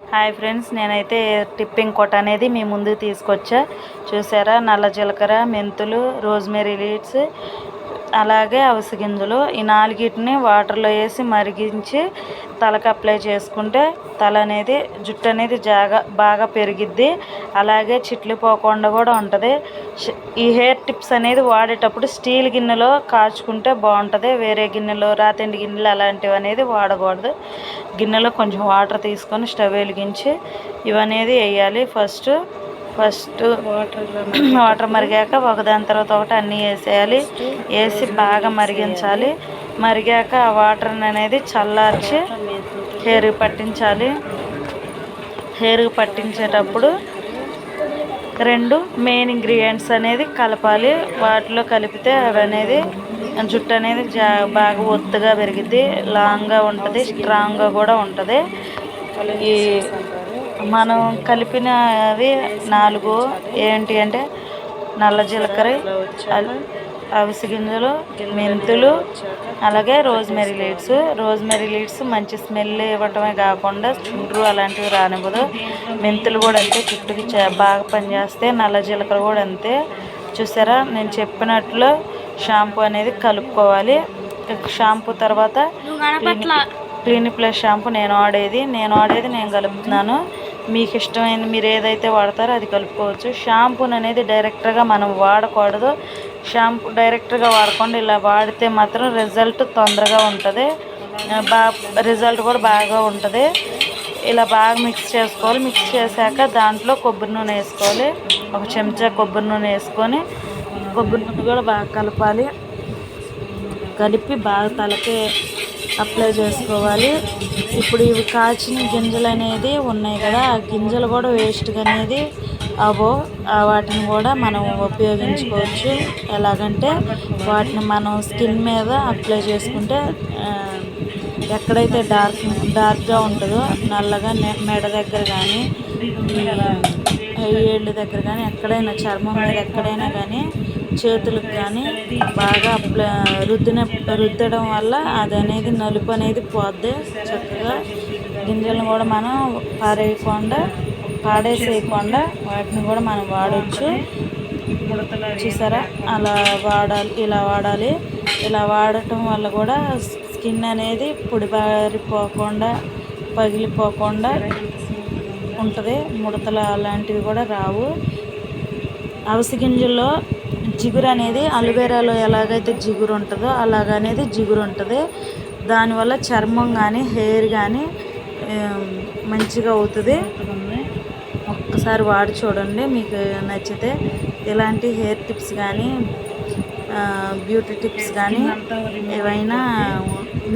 Hi friends నేనైతే tipping కొట్ అనేది మీ ముందుకు తీసుకొచ్చా. చూసారా నల్ల జీలకర్ర మెంతులు రోజ్మెరీ లీడ్స్ అలాగే అవిసె గింజలు ఈ నాలుగిటిని వాటర్లో వేసి మరిగించి తలకు అప్లై చేసుకుంటే తల అనేది జుట్టు అనేది జాగా బాగా పెరిగిద్ది. అలాగే చిట్లు పోకుండా కూడా ఉంటుంది. ఈ హెయిర్ టిప్స్ అనేది వాడేటప్పుడు స్టీల్ గిన్నెలో కాచుకుంటే బాగుంటుంది. వేరే గిన్నెలో రాతిండి గిన్నెలు అలాంటివి అనేది వాడకూడదు. గిన్నెలో కొంచెం వాటర్ తీసుకొని స్టవ్ వెలిగించి ఇవనేది వేయాలి. ఫస్ట్ ఫస్ట్ వాటర్ మరిగాక ఒకదాని తర్వాత ఒకటి అన్నీ వేసేయాలి. వేసి బాగా మరిగించాలి. మరిగాక ఆ వాటర్ అనేది చల్లార్చి హెయిర్ పట్టించాలి. హెయిర్ పట్టించేటప్పుడు రెండు మెయిన్ ఇంగ్రీడియంట్స్ అనేది కలపాలి. వాటిలో కలిపితే అవి అనేది జుట్టు అనేది జా బాగా ఒత్తుగా పెరిగిద్ది. లాంగ్గా ఉంటుంది స్ట్రాంగ్గా కూడా ఉంటుంది. ఈ మనం కలిపినవి నాలుగు ఏంటి అంటే నల్ల జీలకర్ర అవిసె గింజలు మెంతులు అలాగే రోజ్మెరీ లీడ్స్. రోజ్మెరీ లీడ్స్ మంచి స్మెల్ ఇవ్వటమే కాకుండా చుండ్రు అలాంటివి రానివ్వదు. మెంతులు కూడా అంతే జుట్టుకి చా- బాగా పనిచేస్తే నల్ల జీలకర్ర కూడా అంతే. చూసారా? నేను చెప్పినట్లు షాంపూ అనేది కలుపుకోవాలి. షాంపూ తర్వాత క్లినిక్ ప్లస్ షాంపూ నేను వాడేది నేను వాడేది నేను కలుపుతున్నాను. మీకు ఇష్టమైంది మీరు ఏదైతే వాడతారో అది కలుపుకోవచ్చు. షాంపూని అనేది డైరెక్ట్గా మనం వాడకూడదు. షాంపూ డైరెక్ట్గా వాడకుండా ఇలా వాడితే మాత్రం రిజల్ట్ తొందరగా ఉంటుంది. బాగా రిజల్ట్ కూడా బాగా ఉంటుంది. ఇలా బాగా మిక్స్ చేసుకోవాలి. మిక్స్ చేశాక దాంట్లో కొబ్బరి నూనె వేసుకోవాలి. ఒక చెంచా కొబ్బరి నూనె వేసుకొని కొబ్బరి నూనె కూడా బాగా కలపాలి. కలిపి బాగా తలకే అప్లై చేసుకోవాలి. ఇప్పుడు ఇవి కాచిన గింజలు అనేది ఉన్నాయి కదా ఆ గింజలు కూడా వేస్ట్గా అనేది అవో వాటిని కూడా మనం ఉపయోగించుకోవచ్చు. ఎలాగంటే వాటిని మనం స్కిన్ మీద అప్లై చేసుకుంటే ఎక్కడైతే డార్క్ డార్క్గా ఉంటుందో నల్లగా మెడ దగ్గర కానీ ఏళ్ళ దగ్గర కానీ ఎక్కడైనా చర్మం మీద ఎక్కడైనా కానీ చేతులకు కానీ బాగా రుద్దిన రుద్దడం వల్ల అది అనేది నలుపు అనేది పోద్ది చక్కగా. గింజలను కూడా మనం పారేయకుండా పాడేసేయకుండా వాటిని కూడా మనం వాడచ్చు. చూసారా? అలా వాడాలి ఇలా వాడాలి. ఇలా వాడటం వల్ల కూడా స్కిన్ అనేది పొడిబారిపోకుండా పగిలిపోకుండా ఉంటుంది. ముడతలు అలాంటివి కూడా రావు. అవిసె గింజల్లో జిగురు అనేది అలోవెరాలో ఎలాగైతే జిగురు ఉంటుందో అలాగనేది జిగురు ఉంటుంది దానివల్ల చర్మం కానీ హెయిర్ కానీ మంచిగా అవుతుంది. ఒక్కసారి వాడి చూడండి మీకు నచ్చితే. ఇలాంటి హెయిర్ టిప్స్ కానీ బ్యూటీ టిప్స్ కానీ ఏవైనా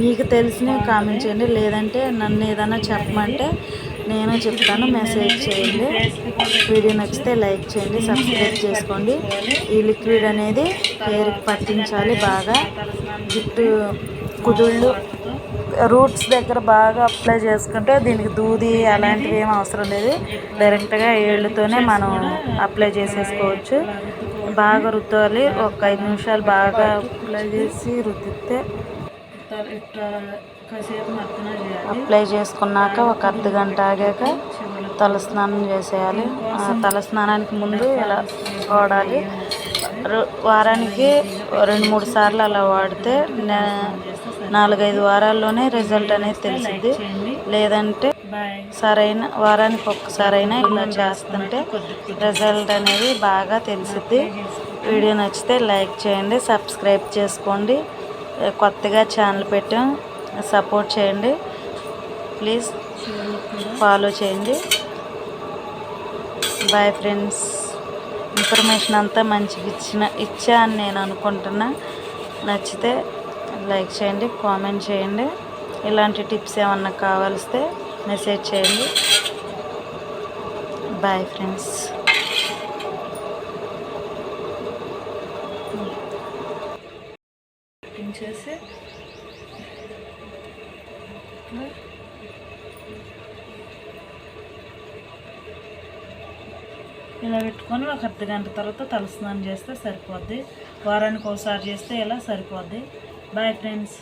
మీకు తెలిసినవి కామెంట్ చేయండి. లేదంటే నన్ను ఏదైనా చెప్పమంటే నేను చెప్తాను మెసేజ్ చేయండి. వీడియో నచ్చితే లైక్ చేయండి సబ్స్క్రైబ్ చేసుకోండి. ఈ లిక్విడ్ అనేది హెయిర్కి పట్టించాలి బాగా. జుట్టు కుదుళ్ళు రూట్స్ దగ్గర బాగా అప్లై చేసుకుంటే దీనికి దూది అలాంటివి ఏం అవసరం లేదు. డైరెక్ట్గా ఏళ్ళతోనే మనం అప్లై చేసేసుకోవచ్చు. బాగా రుద్దాలి. ఒక ఐదు నిమిషాలు బాగా అప్లై చేసి రుద్దితే అప్లై చేసుకున్నాక ఒక అర్ధ గంట ఆగాక తలస్నానం చేసేయాలి. ఆ తలస్నానానికి ముందు ఇలా వాడాలి. రో- వారానికి రెండు మూడు సార్లు అలా వాడితే నాలుగైదు వారాల్లోనే రిజల్ట్ అనేది తెలిసింది లేదంటే సరైన వారానికి ఒక్కసారైనా ఇలా చేస్తుంటే రిజల్ట్ అనేది బాగా తెలిసిద్ది. వీడియో నచ్చితే లైక్ చేయండి సబ్స్క్రైబ్ చేసుకోండి. కొత్తగా ఛానల్ పెట్టాం సపోర్ట్ చేయండి. ప్లీజ్ ఫాలో చేయండి. బాయ్ ఫ్రెండ్స్ ఇన్ఫర్మేషన్ అంతా మంచిగా ఇచ్చిన ఇచ్చా అని నేను అనుకుంటున్నా. నచ్చితే లైక్ చేయండి కామెంట్ చేయండి. ఇలాంటి టిప్స్ ఏమన్నా కావాల్స్తే మెసేజ్ చేయండి. బాయ్ ఫ్రెండ్స్ చేసి ఇలా పెట్టుకొని ఒక అర్ధ గంట తర్వాత తలస్నానం చేస్తే సరిపోద్ది. వారానికి ఒకసారి చేస్తే ఇలా సరిపోద్ది? Bye friends